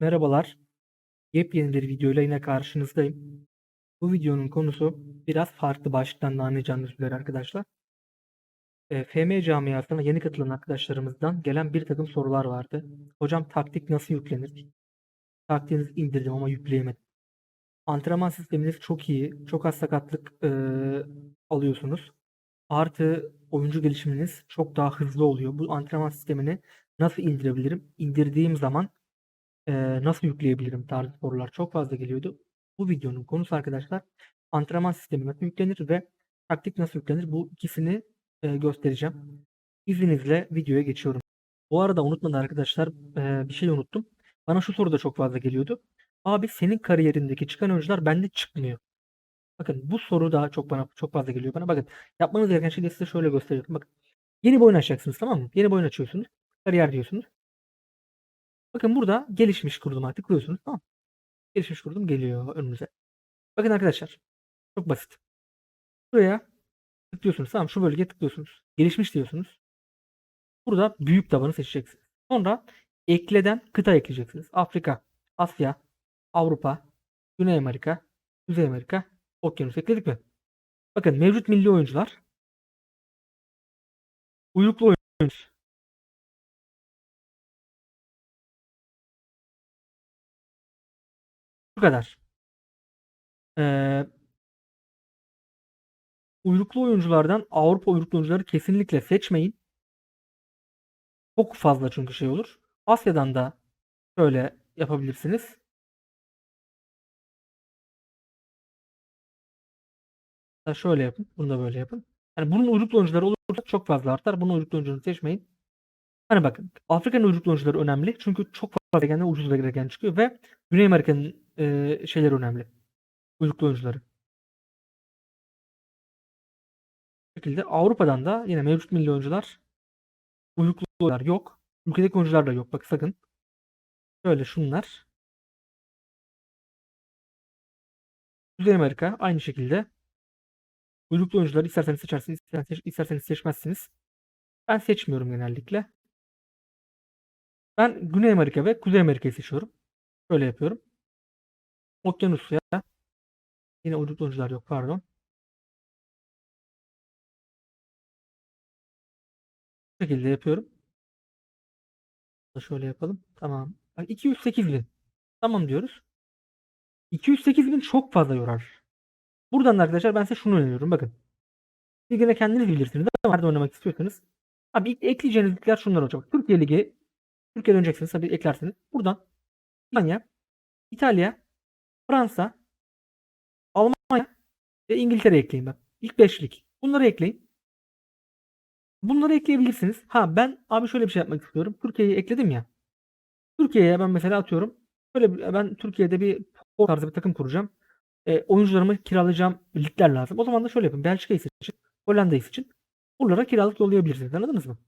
Merhabalar. Yepyeni bir videoyla yine karşınızdayım. Bu videonun konusu biraz farklı başlıktan da anlayacağınız üzere arkadaşlar. E, FM camiasına yeni katılan arkadaşlarımızdan gelen bir takım sorular vardı. Hocam taktik nasıl yüklenir? Taktiğinizi indirdim ama yükleyemedim. Antrenman sisteminiz çok iyi. Çok az sakatlık e, alıyorsunuz. Artı oyuncu gelişiminiz çok daha hızlı oluyor. Bu antrenman sistemini nasıl indirebilirim? İndirdiğim zaman Eee, nasıl yükleyebilirim tarzı sorular çok fazla geliyordu. Bu videonun konusu arkadaşlar antrenman sistemi nasıl yüklenir ve taktik nasıl yüklenir bu ikisini eee, göstereceğim. İzninizle videoya geçiyorum. Bu arada unutmadan arkadaşlar eee, bir şey unuttum. Bana şu soru da çok fazla geliyordu. Abi senin kariyerindeki çıkan oyuncular bende çıkmıyor. Bakın bu soru da çok bana çok fazla geliyor bana. Bakın yapmanız gereken şeyi de size şöyle gösteriyorum. Bakın yeni bir oyun açacaksınız tamam mı? Yeni bir oyun açıyorsunuz. Kariyer diyorsunuz. Bakın burada gelişmiş kurdum artık kuruyorsunuz tamam. Gelişmiş kurdum geliyor önünüze. Bakın arkadaşlar çok basit. Buraya tıklıyorsunuz tamam şu bölgeye tıklıyorsunuz. Gelişmiş diyorsunuz. Burada büyük tabanı seçeceksiniz. Sonra ekleden kıta ekleyeceksiniz. Afrika, Asya, Avrupa, Güney Amerika, Kuzey Amerika, Okyanus ekledik mi? Bakın mevcut milli oyuncular uyruklu oyuncu Kadar. Ee, uyruklu oyunculardan Avrupa uyruklu oyuncuları kesinlikle seçmeyin. Çok fazla çünkü şey olur. Asya'dan da şöyle yapabilirsiniz. Da şöyle yapın. Bunu da böyle yapın. Yani bunun uyruklu oyuncuları olursa çok fazla artar. Bunun uyruklu oyuncularını seçmeyin. Hani bakın Afrika'nın uyruklu oyuncuları önemli. Çünkü çok gegenler ucuz gegen çıkıyor ve Güney Amerika'nın e, şeyleri önemli. Uyruklu oyuncuları. Bu şekilde Avrupa'dan da yine mevcut milli oyuncular uyruklu oyuncular yok. Ülkedeki oyuncular da yok. Bak sakın. Şöyle şunlar. Kuzey Amerika aynı şekilde. Uyruklu oyuncuları isterseniz seçersiniz, isterseniz, isterseniz seçmezsiniz. Ben seçmiyorum genellikle. Ben Güney Amerika ve Kuzey Amerika'yı seçiyorum. Şöyle yapıyorum. Okyanusya. Yine uyruklu oyuncular yok pardon. Bu şekilde yapıyorum. Şöyle yapalım. Tamam. Bak 208 bin. Tamam diyoruz. 208 bin çok fazla yorar. Buradan da arkadaşlar ben size şunu öneriyorum. Bakın. Ligine kendiniz bilirsiniz nerede oynamak istiyorsanız. Abi ekleyeceğiniz ligler şunlar olacak. Türkiye Ligi. Türkiye'de oynayeceksiniz. Tabii eklersiniz. Buradan İspanya, İtalya, Fransa, Almanya ve İngiltere ekleyin bak. İlk 5 lig. Bunları ekleyin. Bunları ekleyebilirsiniz. Ha ben abi şöyle bir şey yapmak istiyorum. Türkiye'yi ekledim ya. Türkiye'ye ben mesela atıyorum. Böyle ben Türkiye'de bir tarzı bir takım kuracağım. E, oyuncularımı kiralayacağım ligler lazım. O zaman da şöyle yapın. Belçika'yı seçin. Hollanda'yı seçin. Buralara kiralık yollayabilirsiniz. Anladınız mı?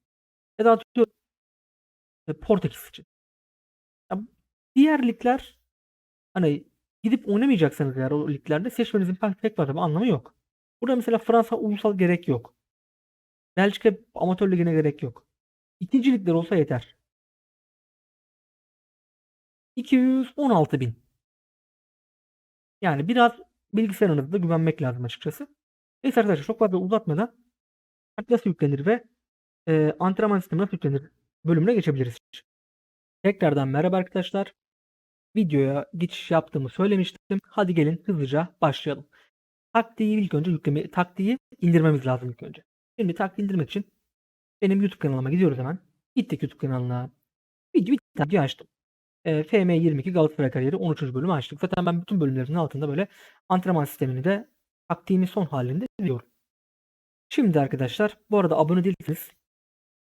Ya da atıyorum Portekiz seçin. Ya, diğer ligler hani gidip oynamayacaksanız eğer o liglerde seçmenizin pek, bir anlamı yok. Burada mesela Fransa ulusal gerek yok. Belçika amatör ligine gerek yok. İkinci ligler olsa yeter. 216 bin. Yani biraz bilgisayarınızda güvenmek lazım açıkçası. Neyse arkadaşlar çok fazla uzatmadan nasıl yüklenir ve e, antrenman sistemi nasıl yüklenir bölümüne geçebiliriz. Tekrardan merhaba arkadaşlar. Videoya geçiş yaptığımı söylemiştim. Hadi gelin hızlıca başlayalım. Taktiği ilk önce yükleme, taktiği indirmemiz lazım ilk önce. Şimdi taktiği indirmek için benim YouTube kanalıma gidiyoruz hemen. Gittik YouTube kanalına. Video, bir video açtım. E, FM22 Galatasaray kariyeri 13. bölümü açtık. Zaten ben bütün bölümlerin altında böyle antrenman sistemini de taktiğimin son halinde diyorum. Şimdi arkadaşlar bu arada abone değilseniz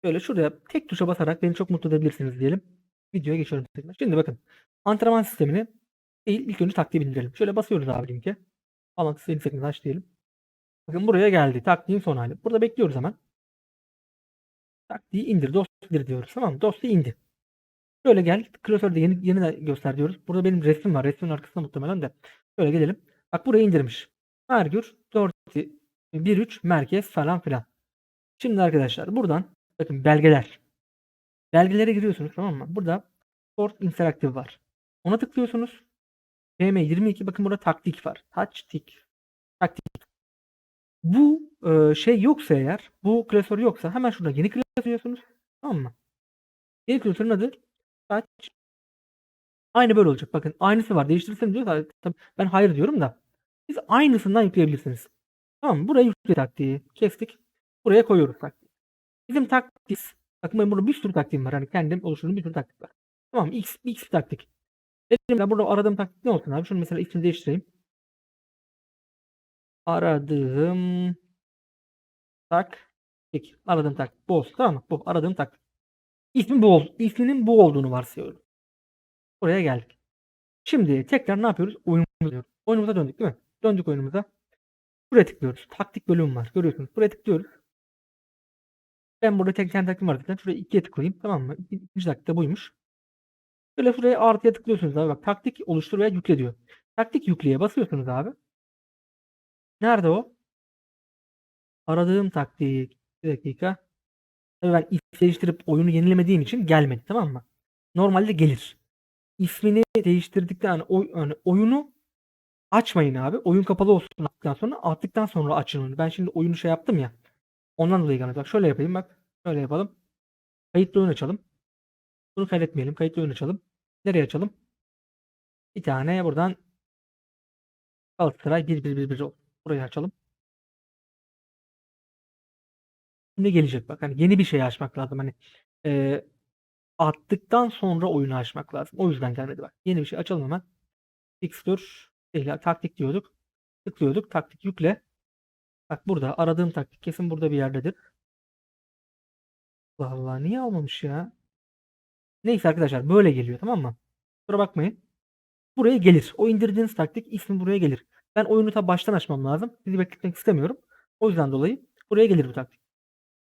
böyle şuraya tek tuşa basarak beni çok mutlu edebilirsiniz diyelim. Videoya geçiyorum. Şimdi bakın antrenman sistemini değil ilk önce taktiği bindirelim. Şöyle basıyoruz abi linke. Kısa sekmeyi aç diyelim. Bakın buraya geldi. Taktiğin son hali. Burada bekliyoruz hemen. Taktiği indir. Dosya indir diyoruz. Tamam mı? Dosya indi. Şöyle gel. Klasörde yeni, yeni de göster diyoruz. Burada benim resmim var. Resmin arkasında muhtemelen de. Şöyle gelelim. Bak buraya indirmiş. Mergür 4 1-3 merkez falan filan. Şimdi arkadaşlar buradan bakın belgeler. Belgelere giriyorsunuz tamam mı? Burada Sport Interactive var. Ona tıklıyorsunuz. FM22 bakın burada taktik var. Taktik. Taktik. Bu e, şey yoksa eğer, bu klasör yoksa hemen şurada yeni klasör yazıyorsunuz. Tamam mı? Yeni klasörün adı Touch. Aynı böyle olacak. Bakın aynısı var. Değiştirirsen diyor. Ben hayır diyorum da. Siz aynısından yükleyebilirsiniz. Tamam mı? Buraya yükle taktiği. Kestik. Buraya koyuyoruz taktiği. Bizim taktiğimiz. Bakın benim burada bir sürü taktiğim var. Hani kendim oluşturduğum bir sürü taktik var. Tamam? X, X bir taktik. Dedim ben burada aradığım taktik ne olsun abi? Şunu mesela ismini değiştireyim. Aradığım taktik. Aradığım taktik. Bu olsun. Tamam mı? Bu. Aradığım taktik. İsmi bu ol. İsminin bu olduğunu varsayıyorum. Buraya geldik. Şimdi tekrar ne yapıyoruz? Oyunumuza dönüyoruz. Oyunumuza döndük değil mi? Döndük oyunumuza. Buraya tıklıyoruz. Taktik bölüm var. Görüyorsunuz. Buraya tıklıyoruz. Ben burada tek tane taktiğim var zaten. Şuraya ikiye tıklayayım. Tamam mı? İki- İkinci taktik de buymuş. Böyle şuraya artıya tıklıyorsunuz abi. Bak taktik oluştur veya yükle diyor. Taktik yükleye basıyorsunuz abi. Nerede o? Aradığım taktik. Bir dakika. Tabii ben ismi değiştirip oyunu yenilemediğim için gelmedi tamam mı? Normalde gelir. İsmini değiştirdikten yani oy, yani oyunu açmayın abi. Oyun kapalı olsun attıktan sonra attıktan sonra açın onu. Ben şimdi oyunu şey yaptım ya. Ondan dolayı gelmedi. Bak şöyle yapayım bak. Şöyle yapalım. Kayıtlı oyun açalım. Bunu kaydetmeyelim. Kayıtlı oyun açalım. Nereye açalım? Bir tane buradan Galatasaray 1-1-1-1 olsun. Burayı açalım. Şimdi gelecek bak. Hani yeni bir şey açmak lazım. Hani eee, attıktan sonra oyunu açmak lazım. O yüzden gelmedi bak. Yeni bir şey açalım hemen. Fixture değil taktik diyorduk. Tıklıyorduk. Taktik yükle. Bak burada aradığım taktik kesin burada bir yerdedir. Allah Allah niye almamış ya? Neyse arkadaşlar böyle geliyor tamam mı? Kusura bakmayın. Buraya gelir. O indirdiğiniz taktik ismi buraya gelir. Ben oyunu ta baştan açmam lazım. Sizi bekletmek istemiyorum. O yüzden dolayı buraya gelir bu taktik.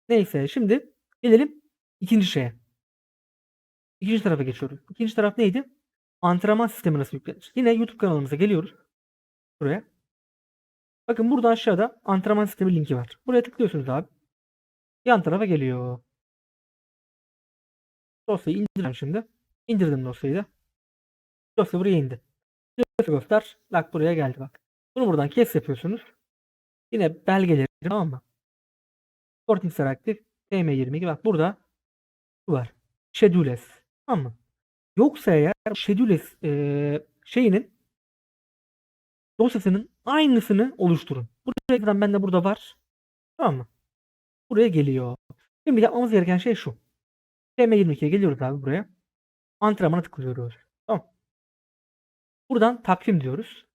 Neyse şimdi gelelim ikinci şeye. İkinci tarafa geçiyoruz. İkinci taraf neydi? Antrenman sistemi nasıl yüklenir? Yine YouTube kanalımıza geliyoruz. Buraya. Bakın burada aşağıda antrenman sistemi linki var. Buraya tıklıyorsunuz abi. Yan tarafa geliyor. Dosyayı indireceğim şimdi. İndirdim dosyayı da. Dosya buraya indi. Dosya göster. Bak buraya geldi bak. Bunu buradan kes yapıyorsunuz. Yine belgeleri tamam mı? Sport Interactive TM22 bak burada bu var. Schedules. Tamam mı? Yoksa eğer Schedules eee, şeyinin dosyasının aynısını oluşturun. Buraya ekran bende burada var. Tamam mı? Buraya geliyor. Şimdi yapmamız gereken şey şu. TM22'ye geliyoruz abi buraya. Antrenmana tıklıyoruz. Tamam. Buradan takvim diyoruz.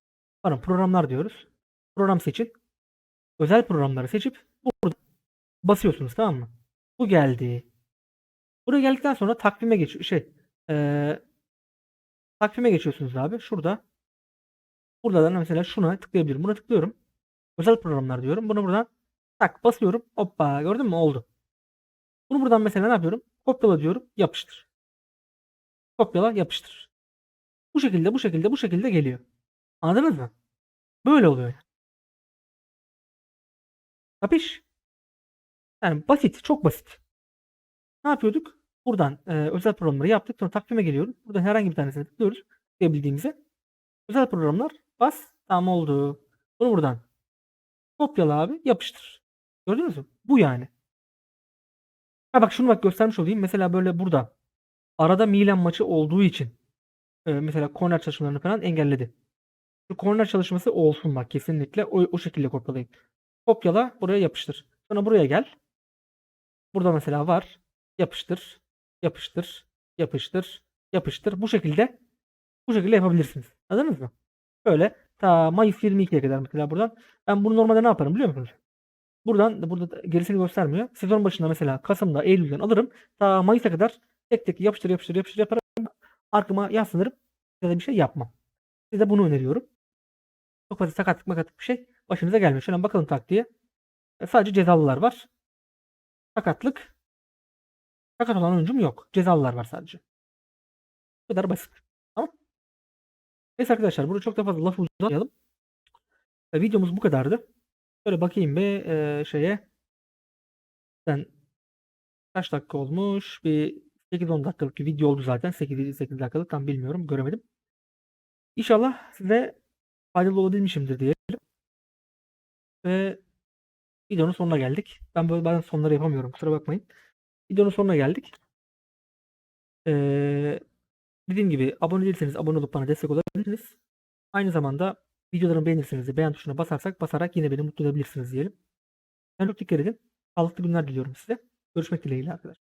Pardon programlar diyoruz. Program seçin. Özel programları seçip burada basıyorsunuz tamam mı? Bu geldi. Buraya geldikten sonra takvime geç şey eee, takvime geçiyorsunuz abi. Şurada burada da mesela şuna tıklayabilirim. Buna tıklıyorum. Özel programlar diyorum. Bunu buradan tak basıyorum. Hoppa gördün mü? Oldu. Bunu buradan mesela ne yapıyorum? Kopyala diyorum. Yapıştır. Kopyala yapıştır. Bu şekilde bu şekilde bu şekilde geliyor. Anladınız mı? Böyle oluyor. yani. Kapış? Yani basit, çok basit. Ne yapıyorduk? Buradan e, özel programları yaptık. Sonra takvime geliyoruz. Buradan herhangi bir tanesine tıklıyoruz. Tıklayabildiğimize. Özel programlar bas. Tamam oldu. Bunu buradan kopyala abi yapıştır. Gördünüz mü? Bu yani. Ha bak şunu bak göstermiş olayım. Mesela böyle burada arada Milan maçı olduğu için e, mesela korner çalışmalarını falan engelledi. Şu korner çalışması olsun bak kesinlikle o, o şekilde kopyalayın. Kopyala buraya yapıştır. Sonra buraya gel. Burada mesela var. Yapıştır. Yapıştır. Yapıştır. Yapıştır. Bu şekilde bu şekilde yapabilirsiniz. Anladınız mı? Böyle ta Mayıs 22'ye kadar mesela buradan. Ben bunu normalde ne yaparım biliyor musunuz? Buradan burada da gerisini göstermiyor. Sezon başında mesela Kasım'da Eylül'den alırım. Ta Mayıs'a kadar tek tek yapıştır yapıştır yapıştır yaparım. Arkama yaslanırım. Ya da bir şey yapmam. Size bunu öneriyorum. Çok fazla sakatlık makatlık bir şey başınıza gelmiyor. Şöyle bakalım taktiğe. E, Sadece cezalılar var. Sakatlık. Sakat olan oyuncum yok. Cezalılar var sadece. Bu kadar basit. Neyse arkadaşlar burada çok da fazla lafı uzatmayalım. E, videomuz bu kadardı. Şöyle bakayım bir e, şeye. Ben kaç dakika olmuş? Bir 8-10 dakikalık bir video oldu zaten. 8 8 dakikalık tam bilmiyorum. Göremedim. İnşallah size faydalı olabilmişimdir diyelim. Ve videonun sonuna geldik. Ben böyle bazen sonları yapamıyorum. Kusura bakmayın. Videonun sonuna geldik. Ee, dediğim gibi abone değilseniz abone olup bana destek olabilirsiniz. Aynı zamanda videolarımı beğenirseniz beğen tuşuna basarsak basarak yine beni mutlu edebilirsiniz diyelim. Yani çok dikkat edin. Sağlıklı günler diliyorum size. Görüşmek dileğiyle arkadaşlar.